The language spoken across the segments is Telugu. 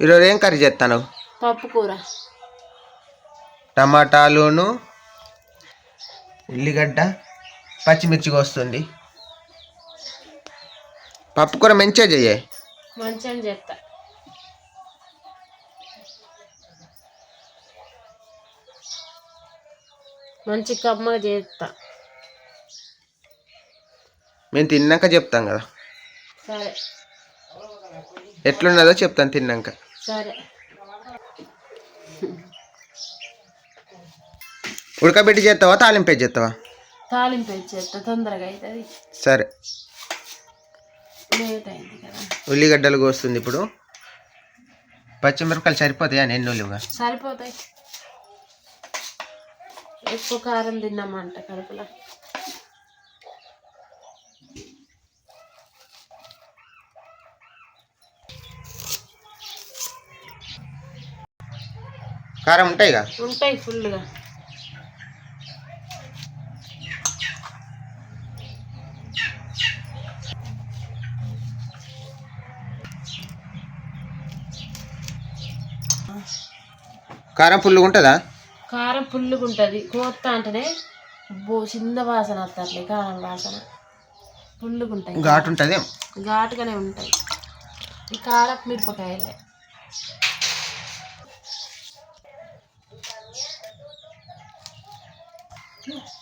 ఈరోజు ఏం కర్రీ చేస్తాను పప్పు కూర. టమాటాలును ఉల్లిగడ్డ పచ్చిమిర్చి వస్తుంది పప్పు కూర మంచిగా చెయ్యి? మంచిగా చేస్తా మంచి కమ్మగా చేస్తా మేము తిన్నాక చెప్తాం కదా. సరే. ఎట్లున్నదో చెప్తాను తిన్నాక. ఉడకబెట్టి చేస్తావా తాలింపు చేస్తావా? తాలింపు చేస్తా తొందరగా అవుతుంది సరే. లేట్ అయింది కదా. ఉల్లిగడ్డలు కోస్తుంది ఇప్పుడు. పచ్చిమిరపకాయలు సరిపోతాయా ఉల్లిగా సరిపోతాయి. ఎక్కువ కారం తిన్నామంట కడుపులో. కారం ఉంటాయిగా ఉంటాయి ఫుల్గా. కారం పుల్లుగా ఉంటుందా? కారం పుల్లుగా ఉంటుంది. కోత్త అంటేనే బో చిన్న వాసన వస్తుంది కారం వాసన. పుల్లుగా ఉంటాయి. ఘాటు ఉంటుంది ఘాటుగానే ఉంటాయి. ఈ కారపు మిరపకాయలే. Yes.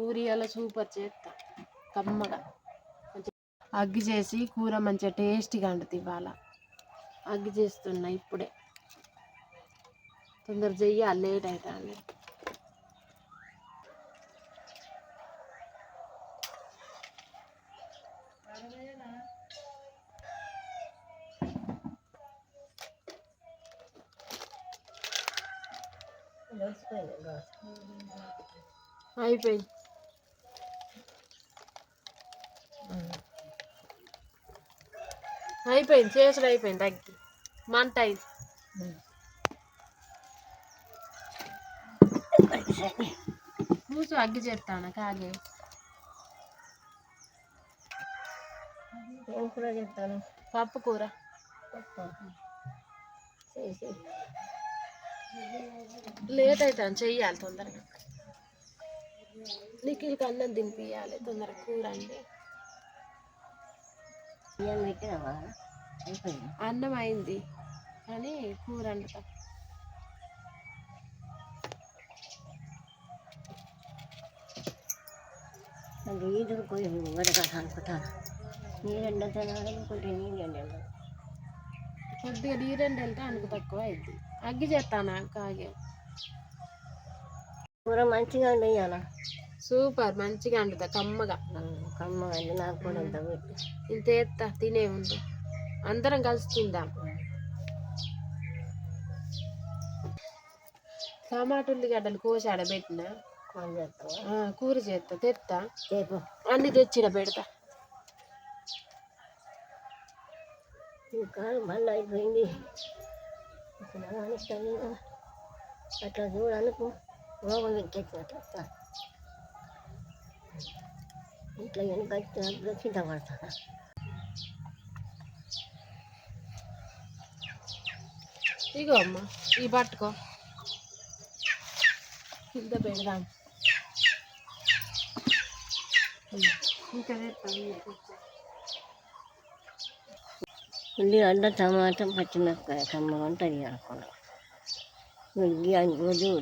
కూరలో సూపర్ చేస్తా. కమ్మగా. అగ్గి చేసి కూర మంచిగా టేస్టీగా వండుతుంది ఇవాళ. అగ్గి చేస్తున్నా ఇప్పుడే. తొందర చెయ్యాలి లేట్ అవుతుంది అయిపోయింది. అయిపోయింది చేసుడు అయిపోయింది తగ్గి. మంట అయింది. కూర్చో అగ్గి చేస్తాను కాగే. పప్పు కూర. లేట్ అవుతాను చెయ్యాలి తొందరగా. నీకు అన్నం తినిపియాలి తొందరగా కూర అండి అన్నం అయింది కానీ కూర వండుతా నీళ్ళు పోయి వడగాలి అనుకుంటాను నీళ్ళు ఎండతాను అనుకుంటే నీళ్ళు ఎండ కొద్దిగా నీరెండు వెళ్తే అనుకు తక్కువ అయింది. అగ్గి చేస్తాను కాగే. కూర మంచిగా వేయాల సూపర్ మంచిగా వండుతా కమ్మగా. కమ్మగా అండి నాకు కూడా అంత పెట్టి ఇంత ఎత్తా తినే ఉండు. అందరం కలిసి తిందాం. టమాటా ఉల్లిగడ్డలు కోసి ఆడబెట్టిన కూర చేస్తా తెత్తా. అన్ని తెచ్చిన పెడతా. ఇంకా మళ్ళీ అయిపోయింది. అట్లా చూడనుకో రోగం ఎక్కేసినట్టు ఇట్లా వెనుక వచ్చినప్పుడు చింతపడతాను ఇగో అమ్మ ఈ పట్టుకో కింద పెడదాం ఇంకా తెస్తాను ఉల్లిగడ్డ టమాటా పచ్చిమిరపకాయ కమ్మగా ఉంటుంది అనుకున్నా ఉల్లి వద్దు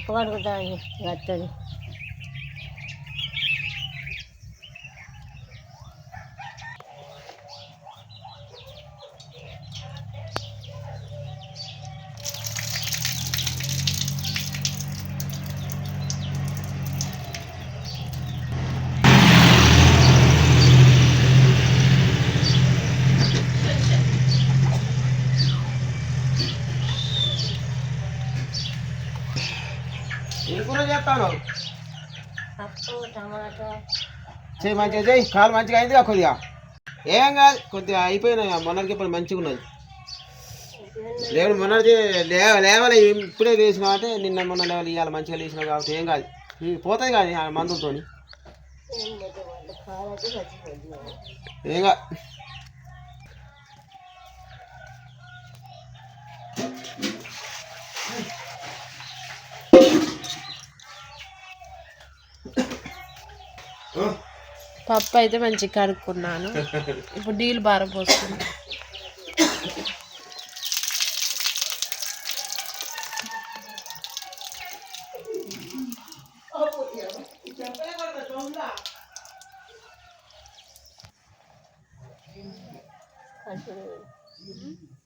పప్పు కడుగుతాను గత్తది చేస్తాను పప్పు టమాటా చేయి మంచిగా చేయి కాలు మంచిగా అయిందిగా కొద్దిగా ఏం కాదు కొద్దిగా అయిపోయినాయి మొన్నటికి ఇప్పుడు మంచిగా ఉన్నది లేవు మొన్నటి లేవ లేవాలి ఇప్పుడే లేచినావు అంటే నిన్న మొన్న లేవాలి ఇవాళ మంచిగా లేచినావు కాబట్టి ఏం కాదు ఇది పోతుంది కానీ ఆ మందులతో ఏం లేదు వాళ్ళు కాలకి చచ్చిపోతుంది ఏం కాదు పప్పు అయితే మంచిగా కడుక్కున్నాను ఇప్పుడు నీళ్ళు బారపోసుకున్నాను Thank you.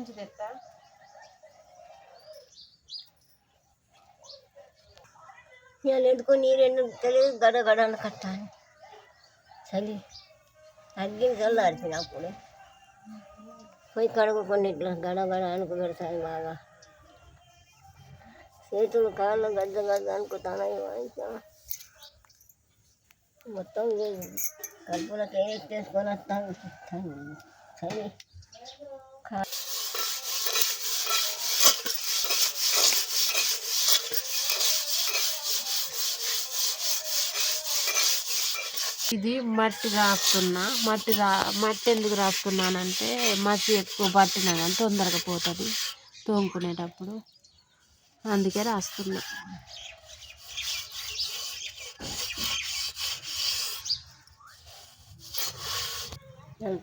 గంజి తెస్తా ఇవాళ ఎందుకో నీరు ఎండు తెలియదు గడ గడ అని కట్టాలి చలి తగ్గింది చల్లారిపోయిన అప్పుడు పోయి కడుగుకొని ఇట్లా గడ గడ అనుకు పెడతాయి బాగా చేతులు కాళ్ళు గద్ద గద్ద అనుకుంటాను మొత్తం ఇదే కడుపులోకి వేసుకొని వస్తాను చలి ఇది మట్టి రాస్తున్నా మట్టి రా మట్టి ఎందుకు రాస్తున్నానంటే మట్టి ఎక్కువ పట్టినా కానీ తొందరగా పోతుంది తోముకునేటప్పుడు. అందుకే రాస్తున్నా.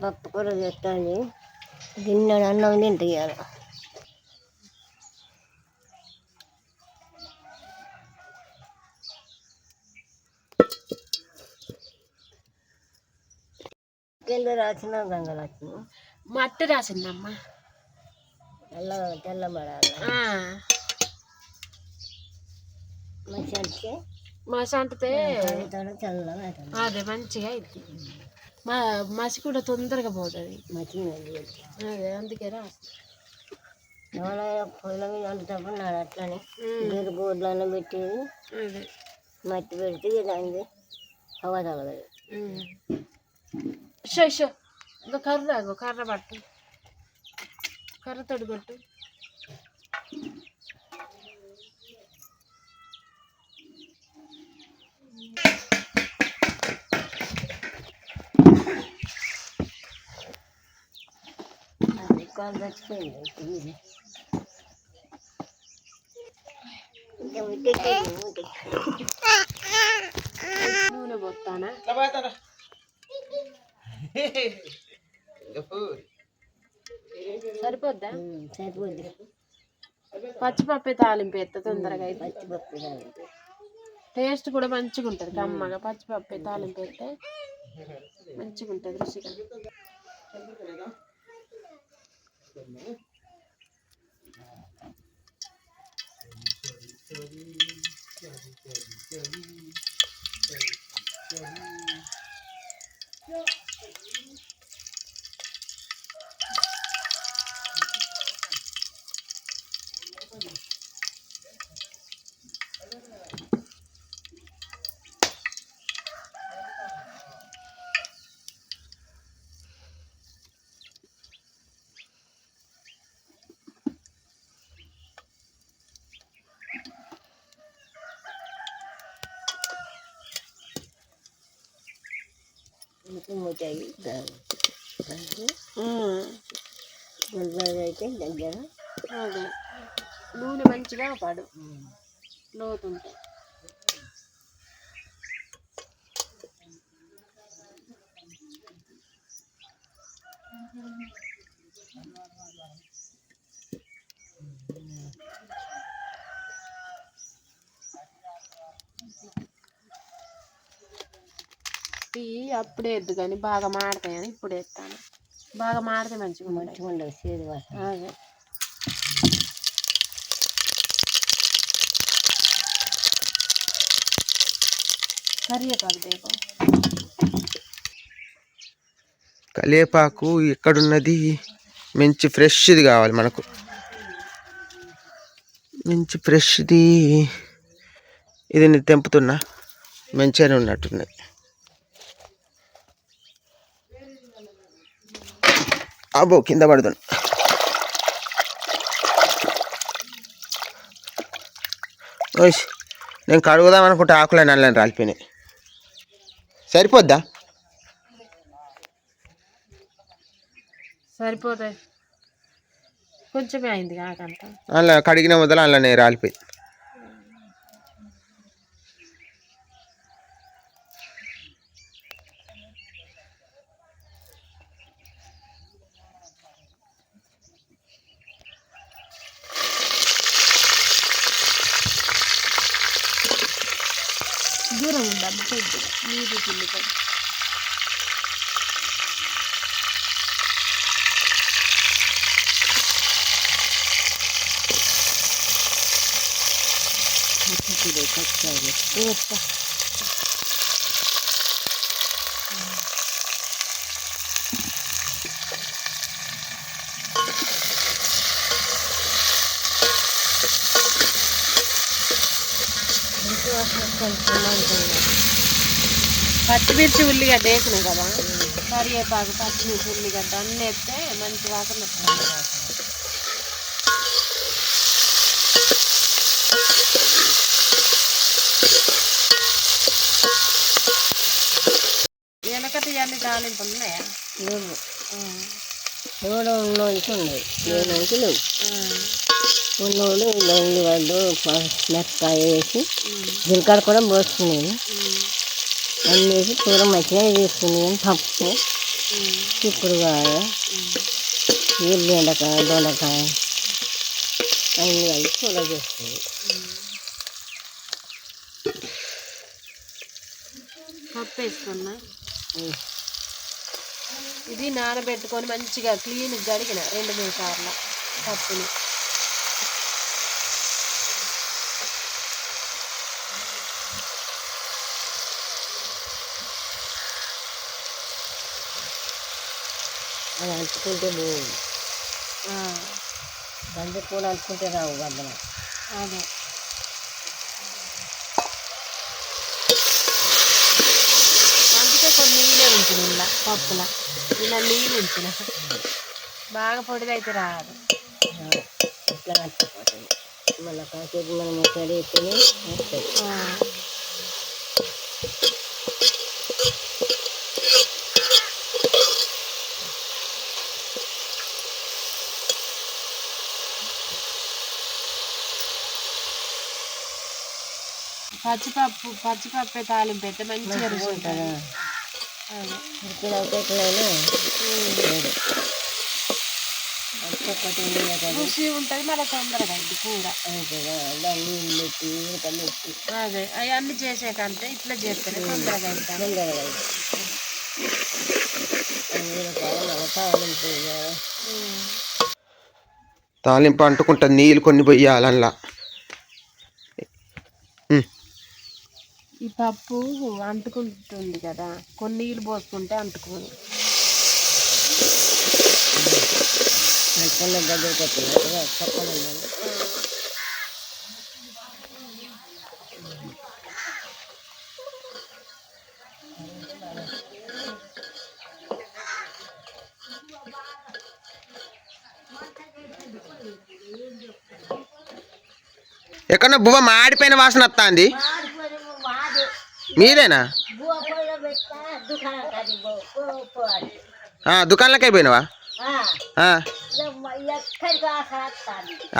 పప్పు కూర చేస్తాను. గిన్నె అన్నం తింటే ఇవాళ కింద రాసిన గంగలక్ష్మి. మట్టి రాసిందమ్మా. తెల్ల అంటే మా చల్లగా అవుతుంది అదే మంచిగా అయింది. మా మసి కూడా తొందరగా పోతుంది. మంచిగా అదే అందుకే ఎవరైనా పొయ్యిల మీద వండుతప్పుడు నాడు అట్లనే గీరు గోడ్లను పెట్టేది. అదే. మట్టి పెడితే దానికి హవా తగలదు షో షో ఇంకా కర్ర అగో కర్ర పట్టు కర్ర తోడు కొట్టు అది కాలు చచ్చిపోయింది ఇది. ఇంకా ఉట్టెట్టేది, ఉట్టెట్టేది. నూనె పోతానా ఇట్లా పోతారా సరిపోద్దా? సరిపోద్ది. పచ్చిపప్పు తాలింపు ఎత్త తొందరగా అయితే. పచ్చిపప్పు. టేస్ట్ కూడా మంచిగా ఉంటుంది కమ్మగా. పచ్చిపప్పు తాలింపు ఎత్తే మంచిగా ఉంటుంది రుచిగా. ఇంకా ఉమ్. గుల్బర్గా అయితే దగ్గర నూనె మంచిగా పడు లోతుంటే ఇవి అప్పుడే ఎద్దు కానీ బాగా మాడతాయని ఇప్పుడు ఎత్తాను. బాగా మాడితే మంచిగా మంచిగా ఉండదు సేదు వాసన. అదే. కరివేపాకు దేపో కలేపాకు ఎక్కడున్నది? మంచి ఫ్రెష్ది కావాలి మనకు. మంచి ఫ్రెష్ది. ఇది నేను తెంపుతున్నా. మంచిగానే ఉన్నట్టున్నది. అబ్బో కింద పడుతున్నా. ఓయ్ నేను కడుగుదాం అనుకుంటే ఆకులు నల్లని రాలిపోయినాయి. సరిపోద్దా? సరిపోతాయి. కొంచెమే అయింది కాకంత అలా కడిగిన మొదలు అలానే రాలిపోయి దూరం ఉండమ్మ కొద్దిగా నీరు పిల్లి పచ్చిమిర్చి ఉల్లిగడ్డ వేసినాయి కదా కరివేపాకు పచ్చిమిర్చి ఉల్లిగడ్డ అన్నీ వేస్తే మంచి వాసన వస్తుంది వెనకటి అన్ని తాలింపులు ఉన్నాయా లేవు. ఆ, ఎవడో ఉన్నోడికి ఉన్నాయి. లేనోడికి లేవు. ఆ, ఉన్నోడు ఇలా ఉల్లిగడ్డ ప- మిరపకాయ వేసి జీలకర్ర కూడా పోసుకునేది అన్నీ వేసి కూర మంచిగా చేసుకునేది పప్పు? చిక్కుడుకాయ. ఉల్లిగడ్డకాయ దొండకాయ అన్నీ కలిసి కూర చేసుకునేది పప్పు వేసుకున్నా? ఇది నానబెట్టుకొని మంచిగా క్లీన్ గడిగిన రెండు మూడు సార్లు పప్పుని. అది ఆ, బంతి కూడా అంటుకుంటే రావు గద్దన అదే అందుకే కొన్ని నీళ్ళే ఉంచిన ఇలా పప్పుల. ఇలా నీళ్ళు ఉంచిన బాగా పొడిదైతే రాదు. ఇట్లా అంటుకుపోతుంది మళ్ళీ కాసేపు మనం ఎక్కడ వేస్తేనే వస్తాయి పచ్చిపప్పు పచ్చిపప్పే తాలింపు అయితే మంచిగా రుచి ఉంటుంది. లేదు ఒక్కొక్కటి రుచి ఉంటుంది మళ్ళీ తొందరగా అయింది కూర. అంతేగా దాన్ని నీళ్ళు పెట్టి ఉడకలు పెట్టి అదే అవన్నీ చేసే కంటే ఇట్లా చేస్తేనే తొందరగా తాలింపు అంటుకుంటుంది నీళ్ళు కొన్ని పోయాలి ఈ పప్పు అంటుకుంటుంది కదా. కొన్ని నీళ్ళు పోసుకుంటే అంటుకోదు. ఎక్కడ బువ్వ మాడిపోయిన వాసన వస్తుంది. మీదేనా? బువ్వ పొయ్యిలో దుకాణంలోకి అయిపోయినావా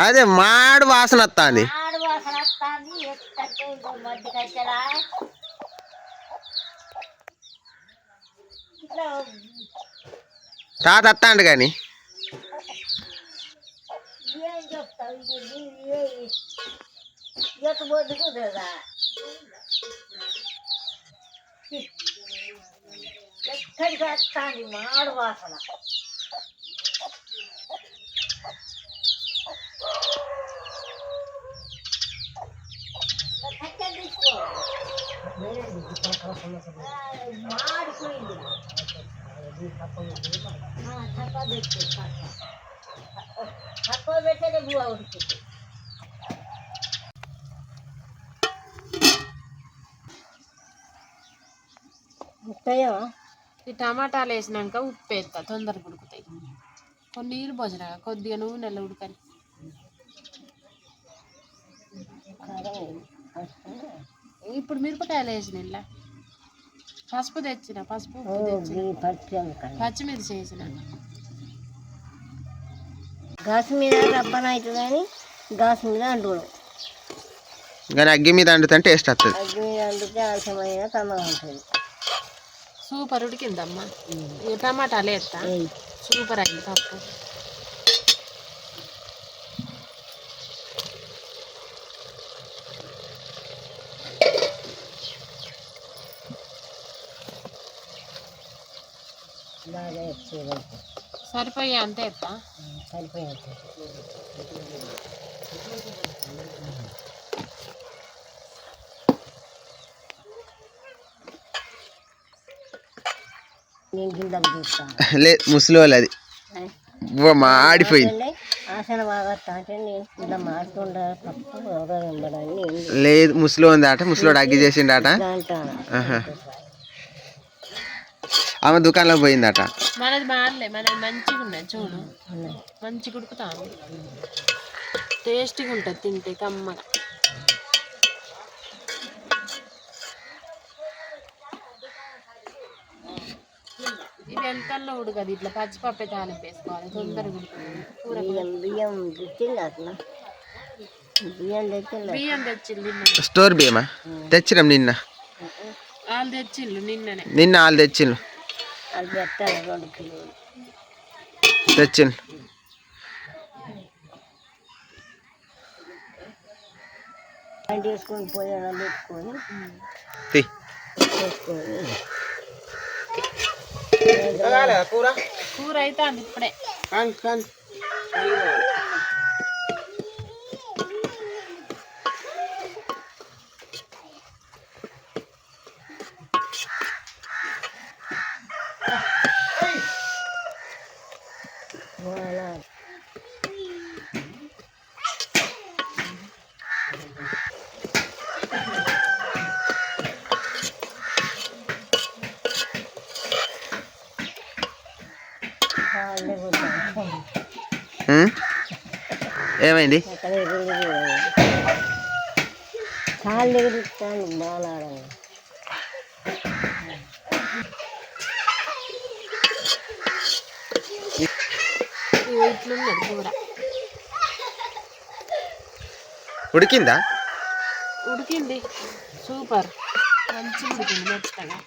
అదే మాడు వాసన వస్తుంది. తాత వాసన వస్తుంది తాత కానీ. చెప్తావు ఇది ఇది ఎటు బొద్దు కుదరదా ఎక్కడికి వస్తుంది మాడు వాసన కట్టె తీసుకో తక్కువ పెట్టేదే బువ్వ ఉడుకుతుంది ముక్కయో ఈ టమాటాలు వేసినాక ఉప్పు వేస్తా తొందరగా ఉడుకుతాయి. కొన్ని నీళ్ళు పోసిన కొద్దిగా నువ్వు నెల ఉడకని. ఇప్పుడు మిరపకాయలు వేసిన ఇలా. పసుపు తెచ్చిన పసుపు పచ్చిమిర్చి వేసిన. గాసు మీద రబ్బన అవుతుంది కానీ గాసు మీద అంటుడు. కానీ అగ్గి మీద వండుతుంటే టేస్ట్ వస్తుంది అగ్గి మీద అండితే ఆలస్యమైన కమ్మగా ఉంటుంది. సూపర్ ఉడికిందమ్మా. ఈ టమాటాలు వేస్తా. సూపర్ అయింది పప్పు. సరిపోయి అంతే వేస్తా సరిపోయింది నేను గింజలు చూస్తాను లేదు ముసలి వాళ్ళు అది బువ్వ మాడిపోయింది ఆసన బాగా అంటే నేను ఇలా మారుతుండ తప్పు ఎవరో ఉండడని నేను లేదు ముసలి ఉంది అట ముసలోడు అగ్గి చేసిండట. ఆమె దుకాణంలో పోయిందట. మనది మారలే మనది మంచిగా ఉన్నది చూడు. ఉన్నాయి. మంచిగా ఉడుకుతా ఉంది టేస్టీగా ఉంటుంది తింటే కమ్మగా. ఇది ఎంతల్లో ఉడకదు ఇట్లా పచ్చిపప్పే తాలింపు వేసుకోవాలి. తొందరగా ఉడుకుతుంది కూర బియ్యం బియ్యం తెచ్చింది స్టోర్ బియ్యమా? తెచ్చినాం నిన్న. వాళ్ళు తెచ్చిల్లు నిన్ననే. నిన్న వాళ్ళు తెచ్చిండ్రు. తెచ్చిండ్రు. పెట్టుకొని వేసుకొని కూర? కూర అయితే అంది ఇప్పుడే. కానీ ఏమైంది? ఉడికిందా? ఉడికింది. సూపర్. మంచిగా ఉడికింది మెత్తగా.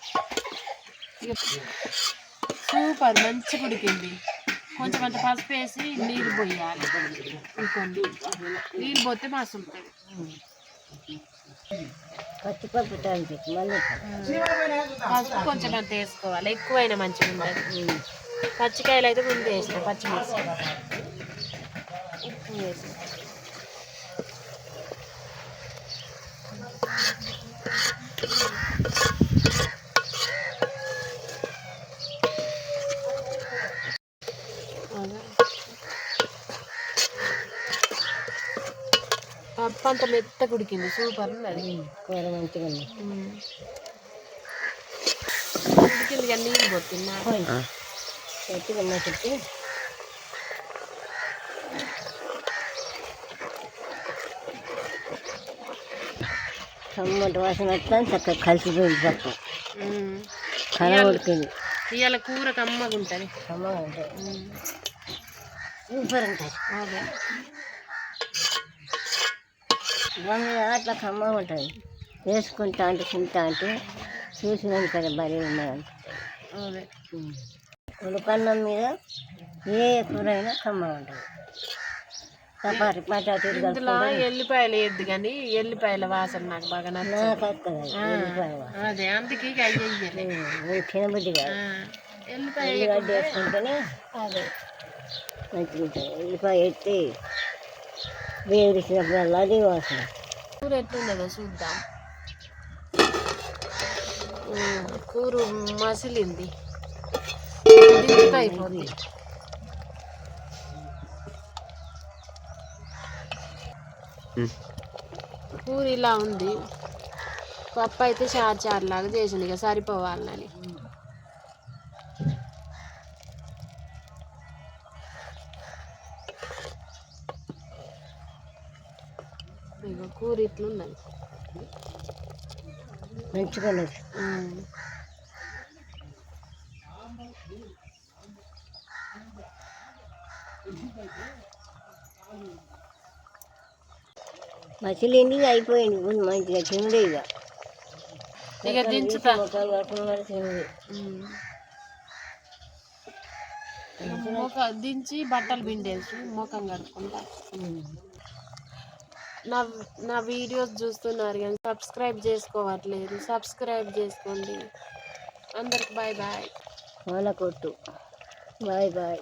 సూపర్ మంచిగా ఉడికింది. కొంచెం అంత పసుపు వేసి నీళ్ళు పోయాలి. ఇంకొన్ని. నీళ్ళు పోతే మస్తు ఉంటుంది. పచ్చిపప్పు పసుపు కొంచెం అంత వేసుకోవాలి. ఎక్కువైనా మంచిగా ఉంటుంది పచ్చికాయలు అయితే ముందు వేసిన పచ్చిమిర్చి. ఉప్పు వేసి మెత్త కుడికింది. సూపర్ ఉంది అది. కూర మంచిగా ఉంది. ఉడికింది కానీ నీళ్ళు పోతున్నా. గట్టిగా మసిపి టమాటా వాసన వస్తాను చక్కగా కలిసిపోయింది పప్పు. కళ ఉడికింది. ఇవాళ కూర కమ్మగా ఉంటుంది కమ్మగా ఉంటుంది సూపర్ ఉంటుంది అదే వంద అట్లా కమ్మగా ఉంటుంది. వేసుకుంటా అంటే తింటా అంటే చూసినాను కదా బరీ ఉన్నది అదే ఉడకన్నం మీద ఏ కూర అయినా కమ్మగా ఉంటుంది. చపాతి పటాటీలు ఎల్లిపాయలు వేయద్దు కానీ ఎల్లిపాయల వాసన నాకు బాగా నచ్చదు. అదే అందుకే. తినబుద్ధి కాదు. ఎల్లిపాయ వేసుకుంటేనే అదే. మంచిగా ఉంటుంది ఉల్లిపాయ ఎత్తి వేడిచ్చినప్పుడు అది వాసన. కూర ఎట్లుండదో చూద్దాం. కూర మసిలింది. ఉమ్. కూర ఇలా ఉంది. పప్పు అయితే చారు చారు లాగా చేసింది ఇక సరిపోవాలని. కూర ఇట్లున్నది మంచిగా ఉన్నది ఉమ్. మసిలింది అయిపోయింది. ఇప్పుడు మంచిగా తినడే ఇక. ఇక దించుతా. దించి బట్టలు పిండేసి ముఖం కడుక్కుంటా. నా నా వీడియోస్ చూస్తున్నారు కానీ సబ్స్క్రైబ్ చేసుకోవట్లేదు. సబ్స్క్రైబ్ చేసుకోండి. అందరికి బాయ్ బాయ్ వాళ్ళ కొట్టు బాయ్ బాయ్